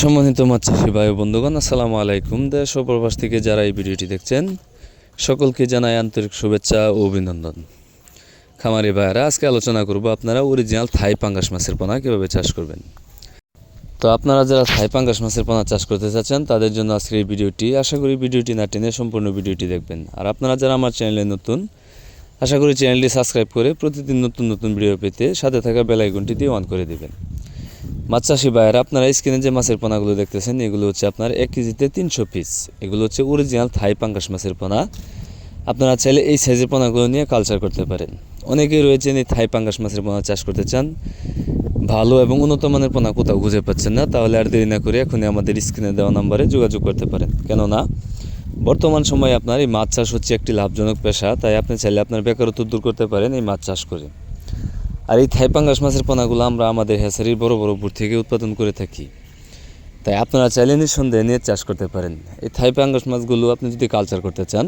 সম্মানিত মাছ চাষি ভাই বন্ধুগণ, আসসালামু আলাইকুম। দেশ ও প্রবাস থেকে যারা এই ভিডিওটি দেখছেন, সকলকে জানাই আন্তরিক শুভেচ্ছা ও অভিনন্দন। খামারি ভাইয়ারা, আজকে আলোচনা করব আপনারা অরিজিনাল থাই পাঙ্গাস মাছের পোনা কীভাবে চাষ করবেন। তো আপনারা যারা থাই পাঙ্গাস মাছের পোনা চাষ করতে চাচ্ছেন, তাদের জন্য আজকের এই ভিডিওটি, আশা করি ভিডিওটি না টেনে সম্পূর্ণ ভিডিওটি দেখবেন। আর আপনারা যারা আমার চ্যানেলে নতুন, আশা করি চ্যানেলটি সাবস্ক্রাইব করে প্রতিদিন নতুন নতুন ভিডিও পেতে সাথে থাকা বেল আইকনটি দিয়ে অন করে দেবেন। মাছ চাষি ভাইয়েরা, আপনারা স্ক্রিনে যে মাছের পোনাগুলো দেখতেছেন, এগুলো হচ্ছে আপনার এক কেজিতে তিনশো পিস এগুলো হচ্ছে অরিজিনাল থাই পাঙ্গাস মাছের পোনা। আপনারা চাইলে এই সাইজের পোনাগুলো নিয়ে কালচার করতে পারেন। অনেকেই রয়েছেন এই থাই পাঙ্গাস মাছের পোনা চাষ করতে চান। ভালো এবং উন্নত মানের পোনা কোথাও খুঁজে পাচ্ছেন না, তাহলে আর দেরি না করে এখনই আমাদের স্ক্রিনে দেওয়া নাম্বারে যোগাযোগ করতে পারেন। কেননা, বর্তমান সময়ে আপনার এই মাছ চাষ হচ্ছে একটি লাভজনক পেশা, তাই আপনি চাইলে আপনার বেকারত্ব দূর করতে পারেন এই মাছ চাষ করে। আর এই থাইপাঙ্গাস মাছের পোনাগুলো আমরা আমাদের হ্যাচারির বড় বড় বুট থেকে উৎপাদন করে থাকি। তাই আপনারা চাইলে নিঃসন্দেহে নিয়ে চাষ করতে পারেন। এই থাইপাঙ্গাস মাছগুলো আপনি যদি কালচার করতে চান,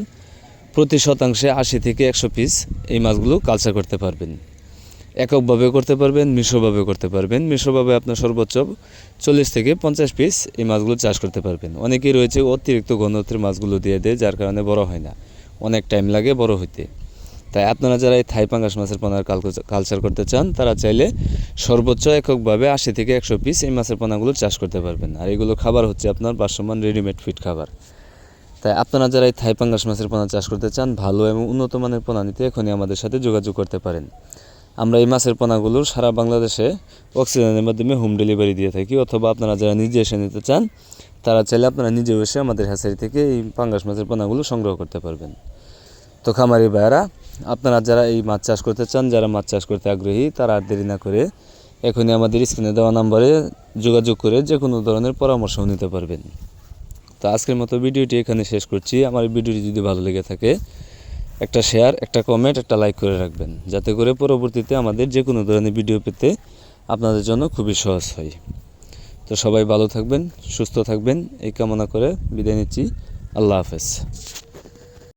প্রতি শতাংশে আশি থেকে একশো পিস এই মাছগুলো কালচার করতে পারবেন। এককভাবে করতে পারবেন মিশ্রভাবে করতে পারবেন। মিশ্রভাবে আপনার সর্বোচ্চ চল্লিশ থেকে পঞ্চাশ পিস এই মাছগুলো চাষ করতে পারবেন। অনেকেই রয়েছে অতিরিক্ত ঘনত্বের মাছগুলো দিয়ে দেয়, যার কারণে বড় হয় না। অনেক টাইম লাগে বড় হইতে। তাই আপনারা যারা এই থাই পাঙ্গাস মাছের পোনার কালচার করতে চান, তারা চাইলে সর্বোচ্চ এককভাবে আশি থেকে একশো পিস এই মাছের পোনাগুলো চাষ করতে পারবেন। আর এগুলো খাবার হচ্ছে আপনার বাসমান রেডিমেড ফিড খাবার। তাই আপনারা যারা এই থাই পাঙ্গাস মাছের পোনা চাষ করতে চান, ভালো এবং উন্নত মানের পোনা নিতে এখনই আমাদের সাথে যোগাযোগ করতে পারেন। আমরা এই মাছের পোনাগুলো সারা বাংলাদেশে অক্সিজেনের মাধ্যমে হোম ডেলিভারি দিয়ে থাকি, অথবা আপনারা যারা নিজে এসে নিতে চান, তারা চাইলে আপনারা নিজেও এসে আমাদের হ্যাচারি থেকে এই পাঙ্গাস মাছের পোনাগুলো সংগ্রহ করতে পারবেন। তো খামারি ভাইয়ারা, আপনারা যারা এই মাছ চাষ করতে চান, যারা মাছ চাষ করতে আগ্রহী, তারা আর দেরি না করে এখনই আমাদের স্ক্রিনে দেওয়া নাম্বারে যোগাযোগ করে যে কোনো ধরনের পরামর্শ নিতে পারবেন। তো আজকের মতো ভিডিওটি এখানে শেষ করছি। আমার ভিডিওটি যদি ভালো লেগে থাকে, একটা শেয়ার, একটা কমেন্ট, একটা লাইক করে রাখবেন। যাতে করে পরবর্তীতে আমাদের যে কোনো ধরনের ভিডিও পেতে আপনাদের জন্য খুবই সহজ হয়। তো সবাই ভালো থাকবেন, সুস্থ থাকবেন, এই কামনা করে বিদায় নিচ্ছি। আল্লাহ হাফেজ।